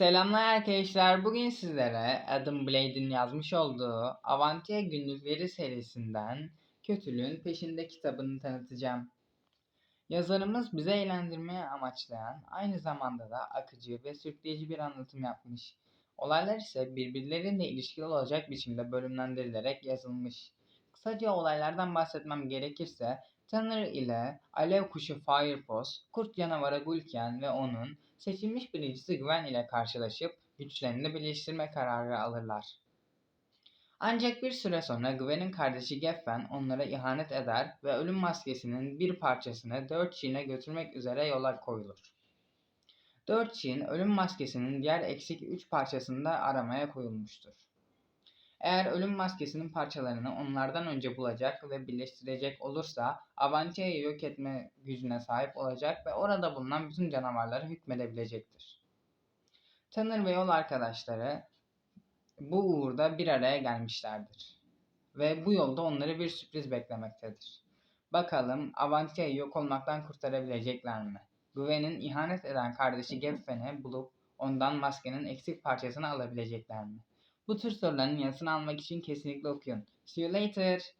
Selamlar arkadaşlar. Bugün sizlere Adam Blade'in yazmış olduğu Avantia Günlükleri serisinden Kötülüğün Peşinde kitabını tanıtacağım. Yazarımız bize eğlendirmeye amaçlayan, aynı zamanda da akıcı ve sürükleyici bir anlatım yapmış. Olaylar ise birbirleriyle ilişkili olacak biçimde bölümlendirilerek yazılmış. Kısaca olaylardan bahsetmem gerekirse, Tanner ile Alev Kuşu Firefox, Kurt Canavarı Gulken ve onun seçilmiş birincisi Gwen ile karşılaşıp güçlerini birleştirme kararı alırlar. Ancak bir süre sonra Gwen'in kardeşi Geffen onlara ihanet eder ve ölüm maskesinin bir parçasını Dört Çin'e götürmek üzere yola koyulur. Dört Çin ölüm maskesinin diğer eksik üç parçasını da aramaya koyulmuştur. Eğer ölüm maskesinin parçalarını onlardan önce bulacak ve birleştirecek olursa Avantia'yı yok etme gücüne sahip olacak ve orada bulunan bütün canavarlara hükmedebilecektir. Tanır ve yol arkadaşları bu uğurda bir araya gelmişlerdir. Ve bu yolda onları bir sürpriz beklemektedir. Bakalım Avantia'yı yok olmaktan kurtarabilecekler mi? Gwen'in ihanet eden kardeşi Geffen'i bulup ondan maskenin eksik parçasını alabilecekler mi? Bu tür soruların yanıtını almak için kesinlikle okuyun. See you later.